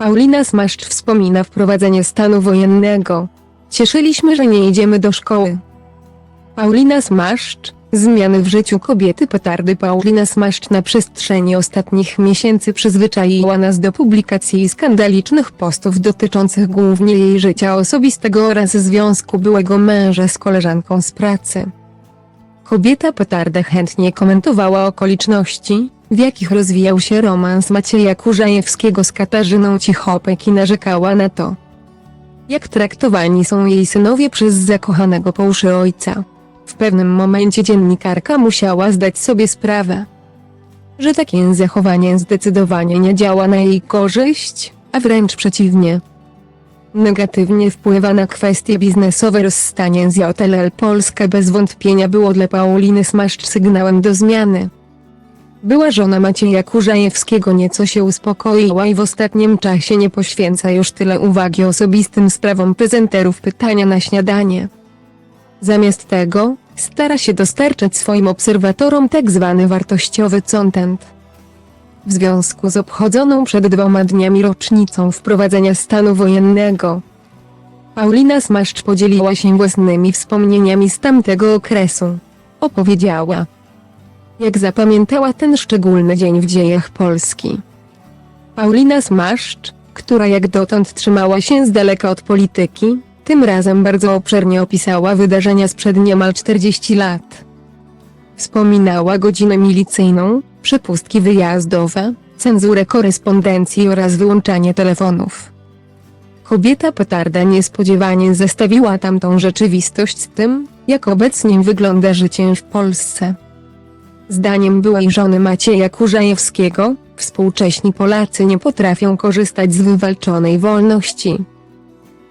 Paulina Smaszcz wspomina wprowadzenie stanu wojennego. Cieszyliśmy, że nie idziemy do szkoły. Paulina Smaszcz, zmiany w życiu kobiety petardy Paulina Smaszcz na przestrzeni ostatnich miesięcy przyzwyczaiła nas do publikacji skandalicznych postów dotyczących głównie jej życia osobistego oraz związku byłego męża z koleżanką z pracy. Kobieta petarda chętnie komentowała okoliczności, w jakich rozwijał się romans Macieja Kurzajewskiego z Katarzyną Cichopek i narzekała na to, jak traktowani są jej synowie przez zakochanego po ojca. W pewnym momencie dziennikarka musiała zdać sobie sprawę, że takie zachowanie zdecydowanie nie działa na jej korzyść, a wręcz przeciwnie. Negatywnie wpływa na kwestie biznesowe rozstanie z JLL Polska bez wątpienia było dla Pauliny Smaszcz sygnałem do zmiany. Była żona Macieja Kurzajewskiego nieco się uspokoiła i w ostatnim czasie nie poświęca już tyle uwagi osobistym sprawom prezenterów pytania na śniadanie. Zamiast tego, stara się dostarczać swoim obserwatorom tak zwany wartościowy content. W związku z obchodzoną przed dwoma dniami rocznicą wprowadzenia stanu wojennego, Paulina Smaszcz podzieliła się własnymi wspomnieniami z tamtego okresu. Opowiedziała, jak zapamiętała ten szczególny dzień w dziejach Polski. Paulina Smaszcz, która jak dotąd trzymała się z daleka od polityki, tym razem bardzo obszernie opisała wydarzenia sprzed niemal 40 lat. Wspominała godzinę milicyjną, przepustki wyjazdowe, cenzurę korespondencji oraz wyłączanie telefonów. Kobieta petarda niespodziewanie zestawiła tamtą rzeczywistość z tym, jak obecnie wygląda życie w Polsce. Zdaniem byłej żony Macieja Kurzajewskiego, współcześni Polacy nie potrafią korzystać z wywalczonej wolności.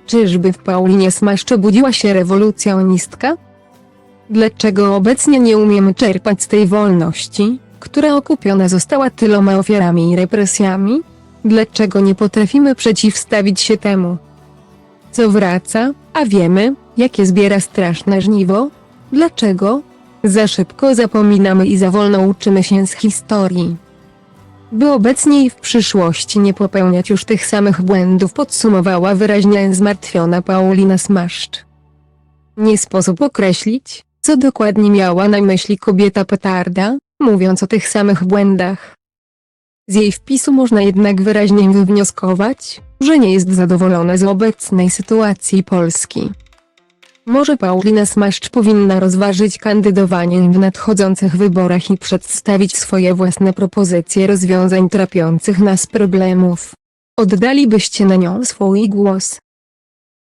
Czyżby w Paulinie Smaszcz budziła się rewolucjonistka? Dlaczego obecnie nie umiemy czerpać z tej wolności, która okupiona została tyloma ofiarami i represjami? Dlaczego nie potrafimy przeciwstawić się temu? Co wraca, a wiemy, jakie zbiera straszne żniwo? Dlaczego? Za szybko zapominamy i za wolno uczymy się z historii. By obecnie i w przyszłości nie popełniać już tych samych błędów podsumowała wyraźnie zmartwiona Paulina Smaszcz. Nie sposób określić, co dokładnie miała na myśli kobieta petarda, mówiąc o tych samych błędach. Z jej wpisu można jednak wyraźnie wywnioskować, że nie jest zadowolona z obecnej sytuacji Polski. Może Paulina Smaszcz powinna rozważyć kandydowanie w nadchodzących wyborach i przedstawić swoje własne propozycje rozwiązań trapiących nas problemów. Oddalibyście na nią swój głos.